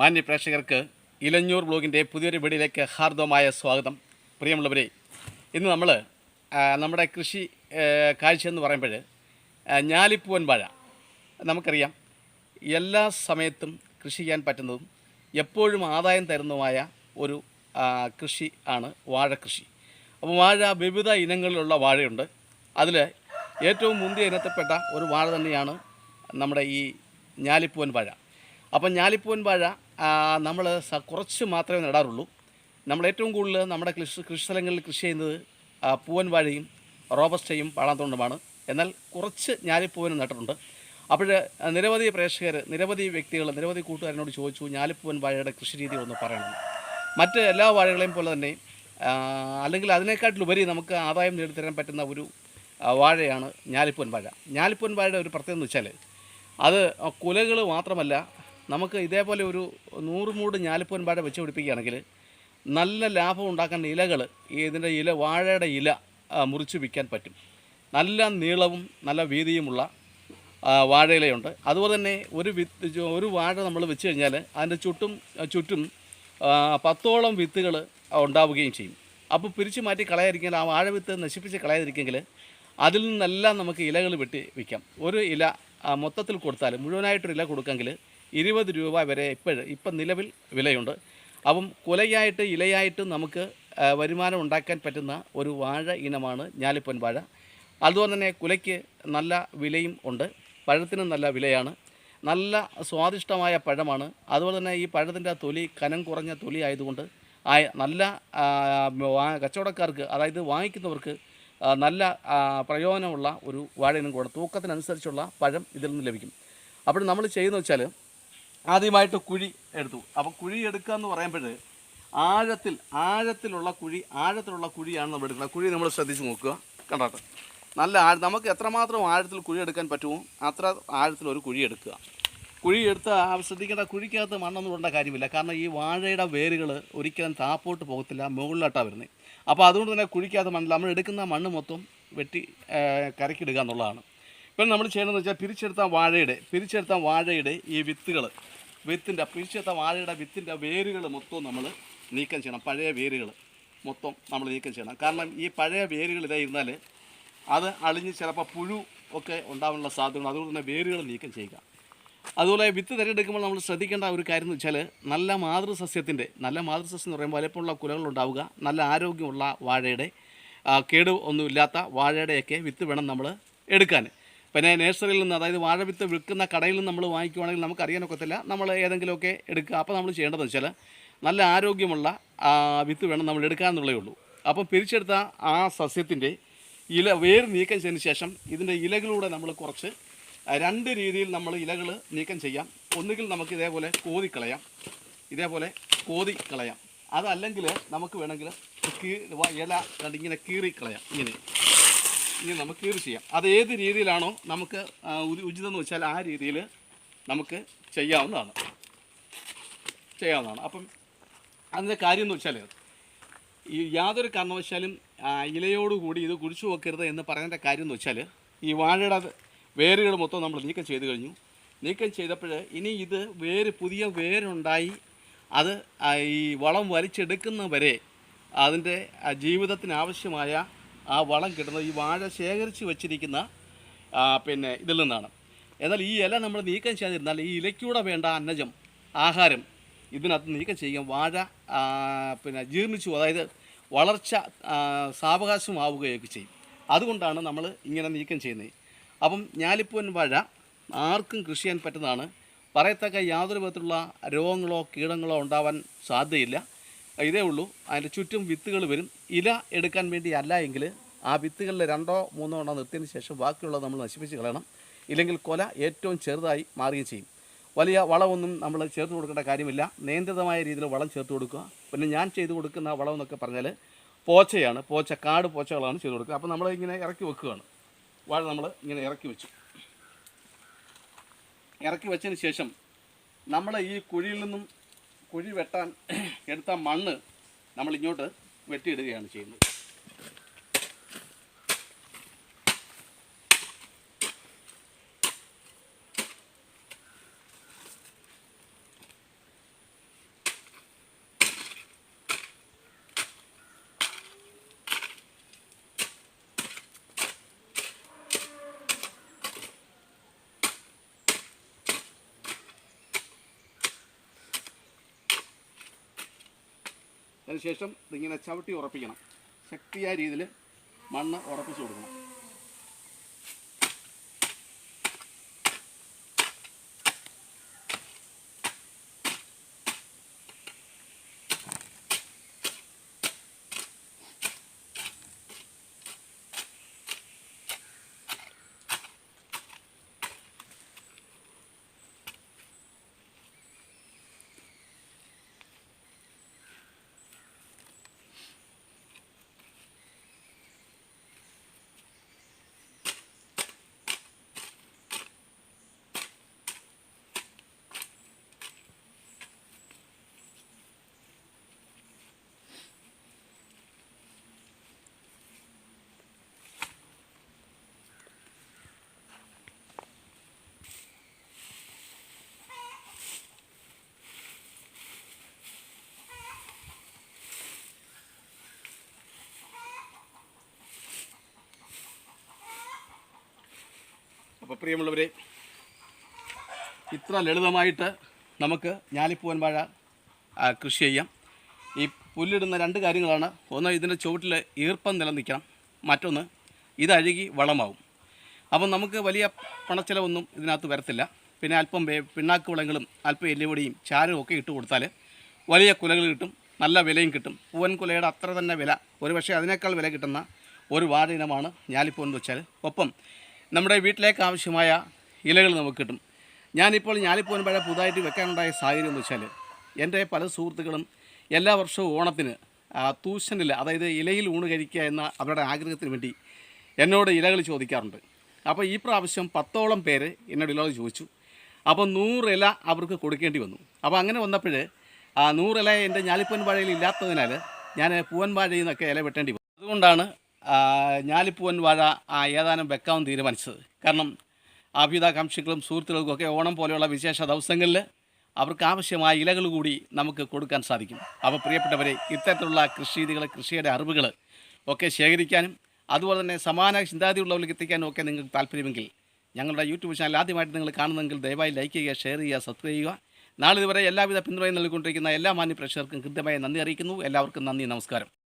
മാന്യ പ്രേക്ഷകർക്ക് ഇലഞ്ഞൂർ ബ്ലോഗിന്റെ പുതിയൊരു വീടിലേക്ക് ഹാർദവമായ സ്വാഗതം. പ്രിയമുള്ളവരെ ഇന്ന് നമ്മൾ നമ്മുടെ കൃഷി കാഴ്ച എന്ന് പറയുമ്പോൾ ഞാലിപ്പൂവൻ വാഴ. നമുക്കറിയാം എല്ലാ സമയത്തും കൃഷി ചെയ്യാൻ പറ്റുന്നതും എപ്പോഴും ആദായം തരുന്നതുമായ ഒരു കൃഷി ആണ് വാഴക്കൃഷി അപ്പോൾ വാഴ വിവിധ ഇനങ്ങളിലുള്ള വാഴയുണ്ട്. അതിൽ ഏറ്റവും മുന്തിയ ഇനത്തിൽപ്പെട്ട ഒരു വാഴ തന്നെയാണ് നമ്മുടെ ഈ ഞാലിപ്പൂവൻ വാഴ. അപ്പം ഞാലിപ്പൂവൻ വാഴ നമ്മൾ കുറച്ച് മാത്രമേ നടാറുള്ളൂ. നമ്മൾ ഏറ്റവും കൂടുതൽ നമ്മുടെ കൃഷി കൃഷി സ്ഥലങ്ങളിൽ കൃഷി ചെയ്യുന്നത് പൂവൻ വാഴയും റോബസ്റ്റയും പാളാന്തോണ്ടുമാണ് എന്നാൽ കുറച്ച് ഞാലിപ്പൂവനും നട്ടിട്ടുണ്ട്. അപ്പോൾ നിരവധി പ്രേക്ഷകർ നിരവധി വ്യക്തികൾ നിരവധി കൂട്ടുകാരനോട് ചോദിച്ചു ഞാലിപ്പൂവൻ വാഴയുടെ കൃഷി രീതി ഒന്ന് പറയണം. മറ്റ് എല്ലാ വാഴകളെയും പോലെ തന്നെ അല്ലെങ്കിൽ അതിനേക്കാട്ടിലുപരി നമുക്ക് ആദായം നേടിത്തരാൻ പറ്റുന്ന ഒരു വാഴയാണ് ഞാലിപ്പൂവൻ വാഴ. ഞാലിപ്പൂവൻ വാഴയുടെ ഒരു പ്രത്യേകത എന്ന് വെച്ചാൽ അത് കുലകൾ മാത്രമല്ല നമുക്ക് ഇതേപോലെ ഒരു നൂറ് മൂട് ഞാലിപ്പൂൻ വാഴ വെച്ച് പിടിപ്പിക്കുകയാണെങ്കിൽ നല്ല ലാഭം ഉണ്ടാക്കാൻ ഇലകൾ ഇതിന്റെ ഇല വാഴയുടെ ഇല മുറിച്ച് വിൽക്കാൻ പറ്റും. നല്ല നീളവും നല്ല വീതിയുമുള്ള വാഴയിലയുണ്ട്. അതുപോലെ തന്നെ ഒരു വിത്ത് ഒരു വാഴ നമ്മൾ വെച്ച് കഴിഞ്ഞാൽ അതിന്റെ ചുറ്റും ചുറ്റും പത്തോളം വിത്തുകൾ ഉണ്ടാവുകയും ചെയ്യും. അപ്പോൾ പിരിച്ചു മാറ്റി കളയാതിരിക്കാൻ ആ വാഴ വിത്ത് നശിപ്പിച്ച് കളയാതിരിക്കെങ്കിൽ അതിൽ നിന്നെല്ലാം നമുക്ക് ഇലകൾ വെട്ടി വിൽക്കാം. ഒരു ഇല മൊത്തത്തിൽ കൊടുത്താൽ മുഴുവനായിട്ടൊരു ഇല കൊടുക്കെങ്കിൽ ഇരുപത് രൂപ വരെ ഇപ്പോഴും ഇപ്പം നിലവിൽ വിലയുണ്ട്. അപ്പം കുലയായിട്ട് ഇലയായിട്ട് നമുക്ക് വരുമാനം ഉണ്ടാക്കാൻ പറ്റുന്ന ഒരു വാഴ ഇനമാണ് ഞാലിപ്പൊൻ വാഴ. അതുപോലെ തന്നെ കുലയ്ക്ക് നല്ല വിലയും ഉണ്ട്. പഴത്തിനും നല്ല വിലയാണ്. നല്ല സ്വാദിഷ്ടമായ പഴമാണ്. അതുപോലെ തന്നെ ഈ പഴത്തിന്റെ തൊലി കനം കുറഞ്ഞ തൊലി ആയതുകൊണ്ട് നല്ല കച്ചവടക്കാർക്ക് അതായത് വാങ്ങിക്കുന്നവർക്ക് നല്ല പ്രയോജനമുള്ള ഒരു വാഴയിനും കൂടെ തൂക്കത്തിനനുസരിച്ചുള്ള പഴം ഇതിൽ നിന്ന് ലഭിക്കും. അപ്പോൾ നമ്മൾ ചെയ്യുന്നത് വെച്ചാൽ ആദ്യമായിട്ട് കുഴി എടുത്തു. അപ്പോൾ കുഴി എടുക്കുക എന്ന് പറയുമ്പോൾ ആഴത്തിൽ ആഴത്തിലുള്ള കുഴി ആഴത്തിലുള്ള കുഴിയാണ് നമ്മൾ എടുക്കുന്നത്. കുഴി നമ്മൾ ശ്രദ്ധിച്ച് നോക്കുക. കണ്ടാട്ടെ? നല്ല ആഴ നമുക്ക് എത്രമാത്രം ആഴത്തിൽ കുഴി എടുക്കാൻ പറ്റുമോ അത്ര ആഴത്തിൽ ഒരു കുഴി എടുക്കുക. കുഴി എടുത്ത് ശ്രദ്ധിക്കേണ്ട കുഴിക്കകത്ത് മണ്ണൊന്നും ഇടേണ്ട കാര്യമില്ല. കാരണം ഈ വാഴയുടെ വേരുകൾ ഒരിക്കലും താപ്പോട്ട് പോകത്തില്ല മുകളിലോട്ടാണ് വരുന്നത് അപ്പോൾ അതുകൊണ്ട് തന്നെ കുഴിക്കകത്ത് മണ്ണില്ല. നമ്മൾ എടുക്കുന്ന മണ്ണ് മൊത്തം വെട്ടി കരക്കിടുക എന്നുള്ളതാണ്. ഇപ്പം നമ്മൾ ചെയ്യണമെന്ന് വെച്ചാൽ പിരിച്ചെടുത്ത വാഴയുടെ പിരിച്ചെടുത്ത വാഴയുടെ ഈ വിത്തുകൾ വിത്തിന്റെ പിരിച്ചെടുത്ത വാഴയുടെ വിത്തിന്റെ വേരുകൾ മൊത്തം നമ്മൾ നീക്കം ചെയ്യണം പഴയ വേരുകൾ മൊത്തം നമ്മൾ നീക്കം ചെയ്യണം. കാരണം ഈ പഴയ വേരുകൾ ഇതായിരുന്നാൽ അത് അളിഞ്ഞ് ചിലപ്പോൾ പുഴു ഒക്കെ ഉണ്ടാവാനുള്ള സാധ്യതയുണ്ട്. അതുകൊണ്ട് തന്നെ വേരുകൾ നീക്കം ചെയ്യുക. അതുപോലെ വിത്ത് തിരഞ്ഞെടുക്കുമ്പോൾ നമ്മൾ ശ്രദ്ധിക്കേണ്ട ഒരു കാര്യം എന്ന് വെച്ചാൽ നല്ല മാതൃസസ്യത്തിന്റെ നല്ല മാതൃസസ്യം എന്ന് പറയുമ്പോൾ കുലകൾ ഉണ്ടാവുക നല്ല ആരോഗ്യമുള്ള വാഴയുടെ കേട് ഒന്നുമില്ലാത്ത വാഴയുടെയൊക്കെ വിത്ത് വേണം നമ്മൾ എടുക്കാൻ. പിന്നെ നേഴ്സറിയിൽ നിന്ന് അതായത് വാഴവിത്ത് വിൽക്കുന്ന കടയിൽ നിന്ന് നമ്മൾ വാങ്ങിക്കുവാണെങ്കിൽ നമുക്ക് അറിയാനൊക്കത്തില്ല നമ്മൾ ഏതെങ്കിലുമൊക്കെ എടുക്കുക. അപ്പോൾ നമ്മൾ ചെയ്യേണ്ടതെന്ന് വെച്ചാൽ നല്ല ആരോഗ്യമുള്ള വിത്ത് വേണം നമ്മൾ എടുക്കാമെന്നുള്ളേ ഉള്ളൂ. അപ്പം പിരിച്ചെടുത്ത ആ സസ്യത്തിന്റെ ഇല വേര് നീക്കം ചെയ്തതിന് ശേഷം ഇതിന്റെ ഇലകളിലൂടെ നമ്മൾ കുറച്ച് രണ്ട് രീതിയിൽ നമ്മൾ ഇലകൾ നീക്കം ചെയ്യാം. ഒന്നുകിൽ നമുക്ക് ഇതേപോലെ കോതി കളയാം. ഇതേപോലെ കോതി കളയാം. അതല്ലെങ്കിൽ നമുക്ക് വേണമെങ്കിൽ ഇല കണ്ടിങ്ങനെ കീറി കളയാം. ഇങ്ങനെ. ഇനി നമുക്ക് ഇത് ചെയ്യാം. അത് ഏത് രീതിയിലാണോ നമുക്ക് ഉചിതം എന്ന് വെച്ചാൽ ആ രീതിയിൽ നമുക്ക് ചെയ്യാവുന്നതാണ്. ചെയ്യാവുന്നതാണ്. അപ്പം അതിന്റെ കാര്യം എന്ന് വെച്ചാൽ ഈ യാതൊരു കാരണവശാലും ഇലയോടുകൂടി ഇത് കുഴിച്ചു വെക്കരുത് എന്ന് പറയുന്നതിന്റെ കാര്യം എന്ന് വെച്ചാൽ ഈ വാഴയുടെ വേരുകൾ മൊത്തം നമ്മൾ നീക്കം ചെയ്ത് കഴിഞ്ഞു. നീക്കം ചെയ്തപ്പോൾ ഇനി ഇത് വേര് പുതിയ വേരുണ്ടായി അത് ഈ വളം വലിച്ചെടുക്കുന്ന വരെ അതിന്റെ ജീവിതത്തിനാവശ്യമായ ആ വളം കിട്ടുന്നത് ഈ വാഴ ശേഖരിച്ച് വെച്ചിരിക്കുന്ന പിന്നെ ഇതിൽ നിന്നാണ്. എന്നാൽ ഈ ഇല നമ്മൾ നീക്കം ചെയ്യാതിരുന്നാൽ ഈ ഇലയ്ക്കൂടെ വേണ്ട അന്നജം ആഹാരം ഇതിനകത്ത് നീക്കം ചെയ്യുക വാഴ പിന്നെ ജീർണിച്ചു അതായത് വളർച്ച സാവകാശമാവുകയൊക്കെ ചെയ്യും. അതുകൊണ്ടാണ് നമ്മൾ ഇങ്ങനെ നീക്കം ചെയ്യുന്നത്. അപ്പം ഞാലിപ്പൂവൻ വാഴ ആർക്കും കൃഷി ചെയ്യാൻ പറ്റുന്നതാണ്. പറയത്തക്ക യാതൊരു വിധത്തിലുള്ള രോഗങ്ങളോ കീടങ്ങളോ ഉണ്ടാവാൻ സാധ്യതയില്ല. ഇതേ ഉള്ളൂ. അതിന്റെ ചുറ്റും വിത്തുകൾ വരും. ഇല എടുക്കാൻ വേണ്ടി അല്ല എങ്കിൽ ആ വിത്തുകളിൽ രണ്ടോ മൂന്നോ എണ്ണം നിർത്തിയതിന് ശേഷം ബാക്കിയുള്ളത് നമ്മൾ നശിപ്പിച്ച് കളയണം. ഇല്ലെങ്കിൽ കൊല ഏറ്റവും ചെറുതായി മാറുകയും ചെയ്യും. വലിയ വളമൊന്നും നമ്മൾ ചേർത്ത് കൊടുക്കേണ്ട കാര്യമില്ല. നിയന്ത്രിതമായ രീതിയിൽ വളം ചേർത്ത് കൊടുക്കുക. പിന്നെ ഞാൻ ചെയ്ത് കൊടുക്കുന്ന വളം എന്നൊക്കെ പറഞ്ഞാൽ പോച്ചയാണ്. പോച്ച കാട് പോച്ചകളാണ് ചെയ്ത് കൊടുക്കുക. അപ്പോൾ നമ്മൾ ഇങ്ങനെ ഇറക്കി വെക്കുകയാണ്. വാഴ നമ്മൾ ഇങ്ങനെ ഇറക്കി വെച്ചു. ഇറക്കി വെച്ചതിന് ശേഷം നമ്മൾ ഈ കുഴിയിൽ നിന്നും കുഴി വെട്ടാൻ എടുത്ത മണ്ണ് നമ്മൾ ഇങ്ങോട്ട് വെട്ടിയിടുകയാണ് ചെയ്യുന്നത്. അതിനുശേഷം ഇതിങ്ങനെ ചവിട്ടി ഉറപ്പിക്കണം. ശക്തിയായ രീതിയിൽ മണ്ണ് ഉറപ്പിച്ചു കൊടുക്കണം. പ്രിയമുള്ളവരെ ഇത്ര ലളിതമായിട്ട് നമുക്ക് ഞാലിപ്പൂവൻ വാഴ കൃഷി ചെയ്യാം. ഈ പുല്ലിടുന്ന രണ്ട് കാര്യങ്ങളാണ്. ഒന്ന് ഇതിന്റെ ചുവട്ടിൽ ഈർപ്പം നിലനിൽക്കണം. മറ്റൊന്ന് ഇതഴുകി വളമാവും. അപ്പം നമുക്ക് വലിയ പണച്ചിലവൊന്നും ഇതിനകത്ത് വരത്തില്ല. പിന്നെ അല്പം പിണ്ണാക്ക് വളങ്ങളും അല്പം എല്ലുപൊടിയും ചാരവും ഒക്കെ ഇട്ട് കൊടുത്താൽ വലിയ കുലകൾ കിട്ടും നല്ല വിലയും കിട്ടും. പൂവൻ കുലയുടെ അത്ര തന്നെ വില. ഒരുപക്ഷെ അതിനേക്കാൾ വില കിട്ടുന്ന ഒരു വാഴ ഇനമാണ് ഞാലിപ്പൂവൻ വെച്ചാൽ ഒപ്പം നമ്മുടെ വീട്ടിലേക്ക് ആവശ്യമായ ഇലകൾ നമുക്ക് കിട്ടും. ഞാനിപ്പോൾ ഞാലിപ്പൂവൻ പഴ പുതുതായിട്ട് വെക്കാനുണ്ടായ സാഹചര്യം എന്ന് വെച്ചാൽ എന്റെ പല സുഹൃത്തുക്കളും എല്ലാ വർഷവും ഓണത്തിന് തൂശനില അതായത് ഇലയിൽ ഊണ് കഴിക്കുക എന്ന അവരുടെ ആഗ്രഹത്തിന് വേണ്ടി എന്നോട് ഇലകൾ ചോദിക്കാറുണ്ട്. അപ്പോൾ ഈ പ്രാവശ്യം പത്തോളം പേര് എന്നോട് ഇലകൾ ചോദിച്ചു. അപ്പോൾ നൂറില അവർക്ക് കൊടുക്കേണ്ടി വന്നു. അപ്പോൾ അങ്ങനെ വന്നപ്പോൾ ആ നൂറ് ഇല എന്റെ ഞാലിപ്പൂവൻ വാഴയിൽ ഇല്ലാത്തതിനാൽ ഞാൻ പൂവൻ വാഴയിൽ നിന്നൊക്കെ ഇല വെട്ടേണ്ടി വന്നു. അതുകൊണ്ടാണ് ഞാലിപ്പൂവൻ വാഴ ആ ഏതാനും വെക്കാമെന്ന് തീരുമാനിച്ചത്. കാരണം ആഭ്യുതാകാംക്ഷികളും സുഹൃത്തുക്കൾക്കും ഒക്കെ ഓണം പോലെയുള്ള വിശേഷ ദിവസങ്ങളിൽ അവർക്ക് ആവശ്യമായ ഇലകൾ കൂടി നമുക്ക് കൊടുക്കാൻ സാധിക്കും. അപ്പോൾ പ്രിയപ്പെട്ടവരെ ഇത്തരത്തിലുള്ള കൃഷിരീതികൾ കൃഷിയുടെ അറിവുകൾ ഒക്കെ ശേഖരിക്കാനും അതുപോലെ തന്നെ സമാന ചിന്താഗതിയുള്ളവർക്ക് എത്തിക്കാനും ഒക്കെ നിങ്ങൾക്ക് താല്പര്യമെങ്കിൽ ഞങ്ങളുടെ യൂട്യൂബ് ചാനൽ ആദ്യമായിട്ട് നിങ്ങൾ കാണുന്നെങ്കിൽ ദയവായി ലൈക്ക് ചെയ്യുക ഷെയർ ചെയ്യുക സബ്സ്ക്രൈബ് ചെയ്യുക. നാളെ ഇതുവരെ എല്ലാവിധ പിന്തുണയും നൽകിക്കൊണ്ടിരിക്കുന്ന എല്ലാ മാന്യ പ്രേക്ഷകർക്കും കൃത്യമായി നന്ദി അറിയിക്കുന്നു. എല്ലാവർക്കും നന്ദി നമസ്കാരം.